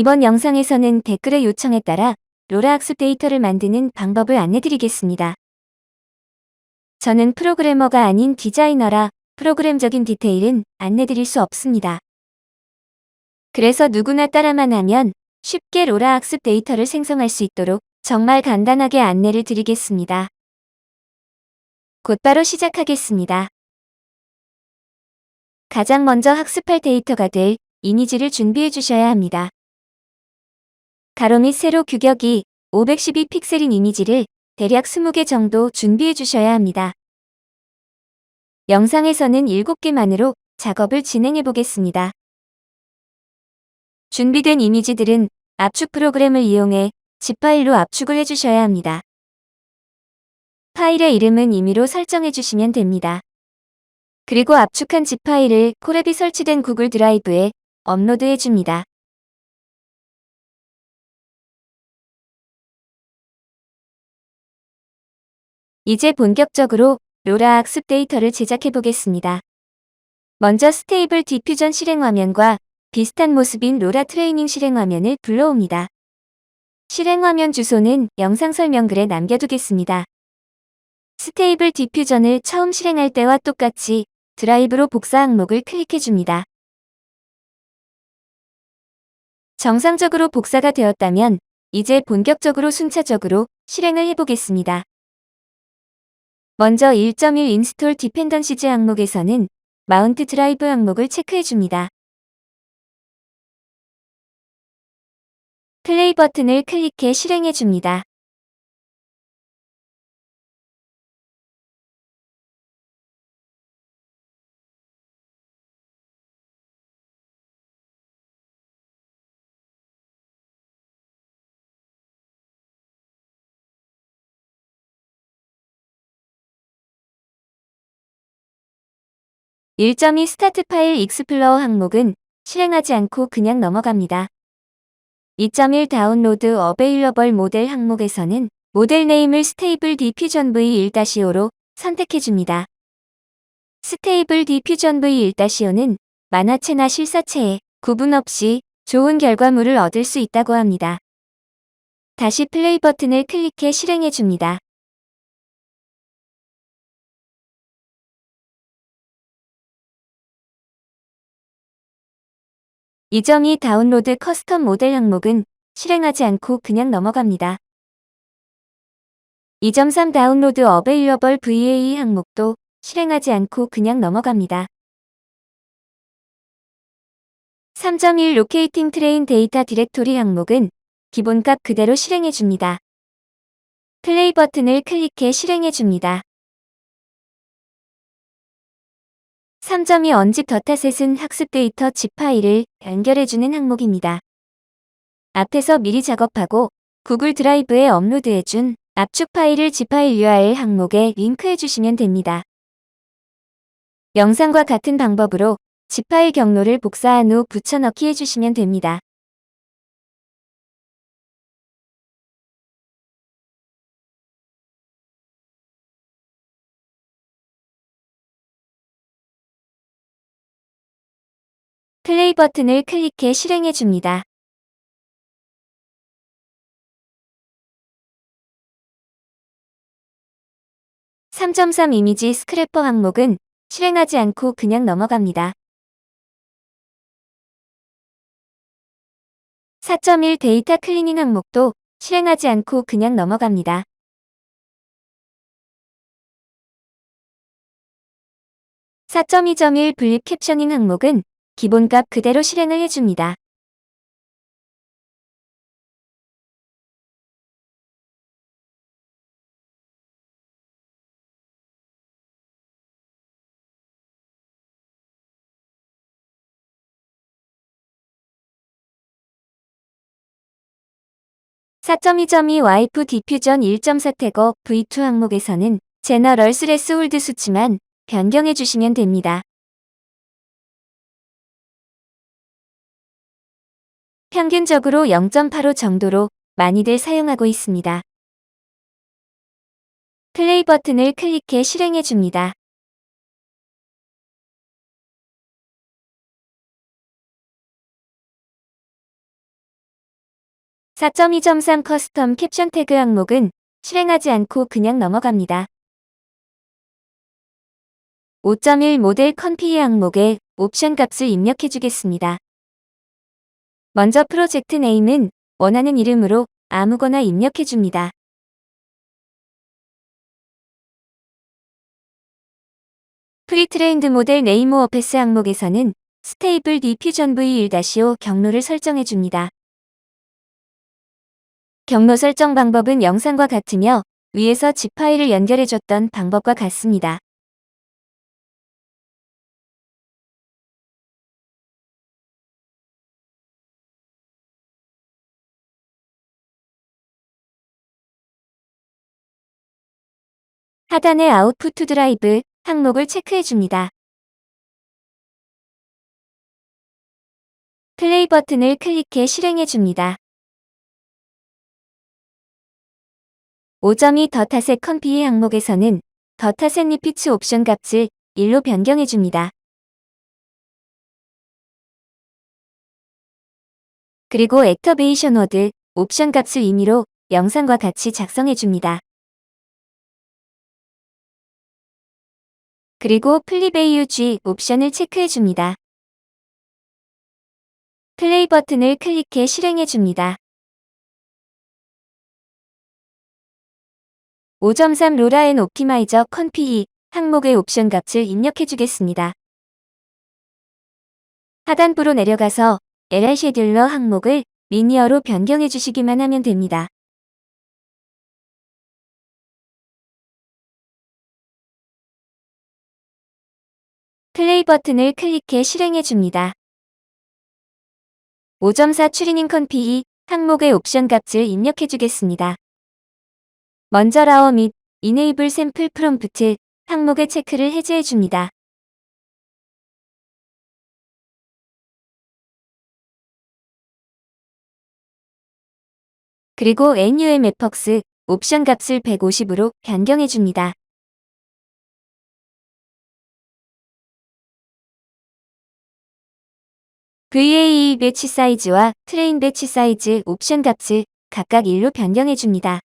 이번 영상에서는 댓글의 요청에 따라 로라 학습 데이터를 만드는 방법을 안내드리겠습니다. 저는 프로그래머가 아닌 디자이너라 프로그램적인 디테일은 안내드릴 수 없습니다. 그래서 누구나 따라만 하면 쉽게 로라 학습 데이터를 생성할 수 있도록 정말 간단하게 안내를 드리겠습니다. 곧바로 시작하겠습니다. 가장 먼저 학습할 데이터가 될 이미지를 준비해 주셔야 합니다. 가로 및 세로 규격이 512 픽셀인 이미지를 대략 20개 정도 준비해 주셔야 합니다. 영상에서는 7개만으로 작업을 진행해 보겠습니다. 준비된 이미지들은 압축 프로그램을 이용해 zip 파일로 압축을 해주셔야 합니다. 파일의 이름은 임의로 설정해 주시면 됩니다. 그리고 압축한 zip 파일을 콜앱이 설치된 구글 드라이브에 업로드해 줍니다. 이제 본격적으로 로라 학습 데이터를 제작해 보겠습니다. 먼저 스테이블 디퓨전 실행 화면과 비슷한 모습인 로라 트레이닝 실행 화면을 불러옵니다. 실행 화면 주소는 영상 설명글에 남겨두겠습니다. 스테이블 디퓨전을 처음 실행할 때와 똑같이 드라이브로 복사 항목을 클릭해 줍니다. 정상적으로 복사가 되었다면 이제 본격적으로 순차적으로 실행을 해보겠습니다. 먼저 1.1 인스톨 디펜던시즈 항목에서는 마운트 드라이브 항목을 체크해 줍니다. 플레이 버튼을 클릭해 실행해 줍니다. (1.2) 스타트 파일 익스플로어 항목은 실행하지 않고 그냥 넘어갑니다. 2.1 다운로드 어베일러벌 모델 항목에서는 모델 네임을 스테이블 디퓨전 V1-5로 선택해 줍니다. 스테이블 디퓨전 V1-5는 만화체나 실사체에 구분 없이 좋은 결과물을 얻을 수 있다고 합니다. 다시 플레이 버튼을 클릭해 실행해 줍니다. 이 점이 다운로드 커스텀 모델 항목은 실행하지 않고 그냥 넘어갑니다. 2.3 다운로드 어베일러벌 VAE 항목도 실행하지 않고 그냥 넘어갑니다. 3.1 로케이팅 트레인 데이터 디렉토리 항목은 기본값 그대로 실행해 줍니다. 플레이 버튼을 클릭해 실행해 줍니다. 3.2 언집 더타셋은 학습 데이터 zip 파일을 연결해주는 항목입니다. 앞에서 미리 작업하고 구글 드라이브에 업로드해준 압축 파일을 zip 파일 URL 항목에 링크해주시면 됩니다. 영상과 같은 방법으로 zip 파일 경로를 복사한 후 붙여넣기 해주시면 됩니다. 플레이 버튼을 클릭해 실행해 줍니다. (3.3) 이미지 스크래퍼 항목은 실행하지 않고 그냥 넘어갑니다. 4.1 데이터 클리닝 항목도 실행하지 않고 그냥 넘어갑니다. 4.2.1 분립 캡셔닝 항목은 기본값 그대로 실행을 해줍니다. (4.2.2) 와이프 디퓨전 1.4 태거 V2 항목에서는 제너럴 스레스 홀드 수치만 변경해 주시면 됩니다. 평균적으로 0.85 정도로 많이들 사용하고 있습니다. 플레이 버튼을 클릭해 실행해 줍니다. 4.2.3 커스텀 캡션 태그 항목은 실행하지 않고 그냥 넘어갑니다. 5.1 모델 컨피그 항목에 옵션 값을 입력해 주겠습니다. 먼저 프로젝트 네임은 원하는 이름으로 아무거나 입력해 줍니다. 프리트레인드 모델 네임 오어패스 항목에서는 스테이블 디퓨전 V1-5 경로를 설정해 줍니다. 경로 설정 방법은 영상과 같으며 위에서 zip 파일을 연결해줬던 방법과 같습니다. 하단의 아웃풋 드라이브 항목을 체크해 줍니다. 플레이 버튼을 클릭해 실행해 줍니다. 5.2 더타셋 컴피의 항목에서는 더 타셋 리피츠 옵션 값을 1로 변경해 줍니다. 그리고 액터베이션 워드 옵션 값을 임의로 영상과 같이 작성해 줍니다. 그리고 플리베이유 G 옵션을 체크해 줍니다. 플레이 버튼을 클릭해 실행해 줍니다. 5.3 로라 앤 옵티마이저 컨피이 항목의 옵션 값을 입력해 주겠습니다. 하단부로 내려가서 LR 쉐듈러 항목을 리니어로 변경해 주시기만 하면 됩니다. 플레이 버튼을 클릭해 실행해 줍니다. 5.4 추리닝 컨피이 항목의 옵션 값을 입력해 주겠습니다. 먼저 라어 및 이네이블 샘플 프롬프트 항목의 체크를 해제해 줍니다. 그리고 NUMFX 옵션 값을 150으로 변경해 줍니다. VAE 배치 사이즈와 트레인 배치 사이즈 옵션 값을 각각 1로 변경해 줍니다.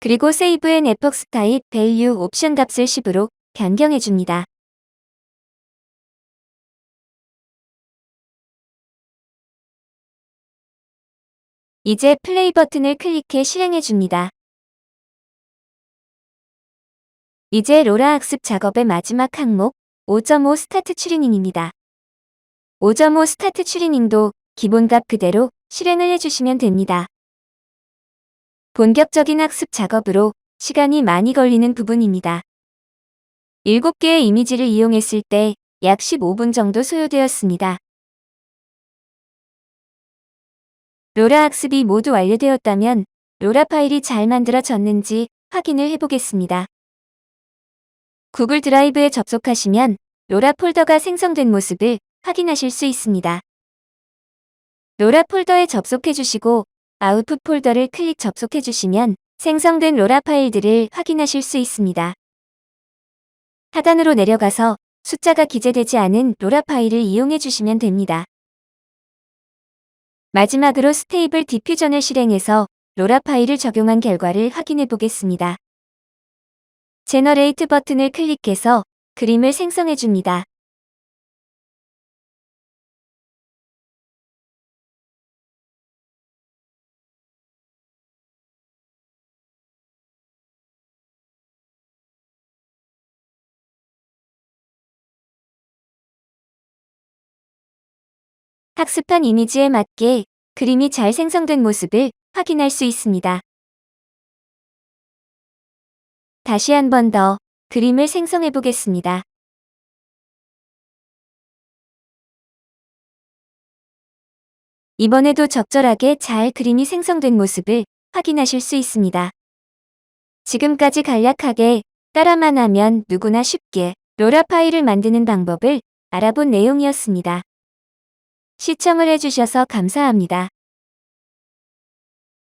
그리고 Save and Epox Type Value 옵션 값을 10으로 변경해 줍니다. 이제 플레이 버튼을 클릭해 실행해 줍니다. 이제 로라 학습 작업의 마지막 항목 5.5 스타트 추리닝입니다. 5.5 스타트 추리닝도 기본값 그대로 실행을 해주시면 됩니다. 본격적인 학습 작업으로 시간이 많이 걸리는 부분입니다. 7개의 이미지를 이용했을 때 약 15분 정도 소요되었습니다. 로라 학습이 모두 완료되었다면 로라 파일이 잘 만들어졌는지 확인을 해보겠습니다. 구글 드라이브에 접속하시면 로라 폴더가 생성된 모습을 확인하실 수 있습니다. 로라 폴더에 접속해 주시고 아웃풋 폴더를 클릭 접속해 주시면 생성된 로라 파일들을 확인하실 수 있습니다. 하단으로 내려가서 숫자가 기재되지 않은 로라 파일을 이용해 주시면 됩니다. 마지막으로 스테이블 디퓨전을 실행해서 로라 파일을 적용한 결과를 확인해 보겠습니다. 제너레이트 버튼을 클릭해서 그림을 생성해 줍니다. 학습한 이미지에 맞게 그림이 잘 생성된 모습을 확인할 수 있습니다. 다시 한 번 더 그림을 생성해 보겠습니다. 이번에도 적절하게 잘 그림이 생성된 모습을 확인하실 수 있습니다. 지금까지 간략하게 따라만 하면 누구나 쉽게 로라 파일을 만드는 방법을 알아본 내용이었습니다. 시청을 해주셔서 감사합니다.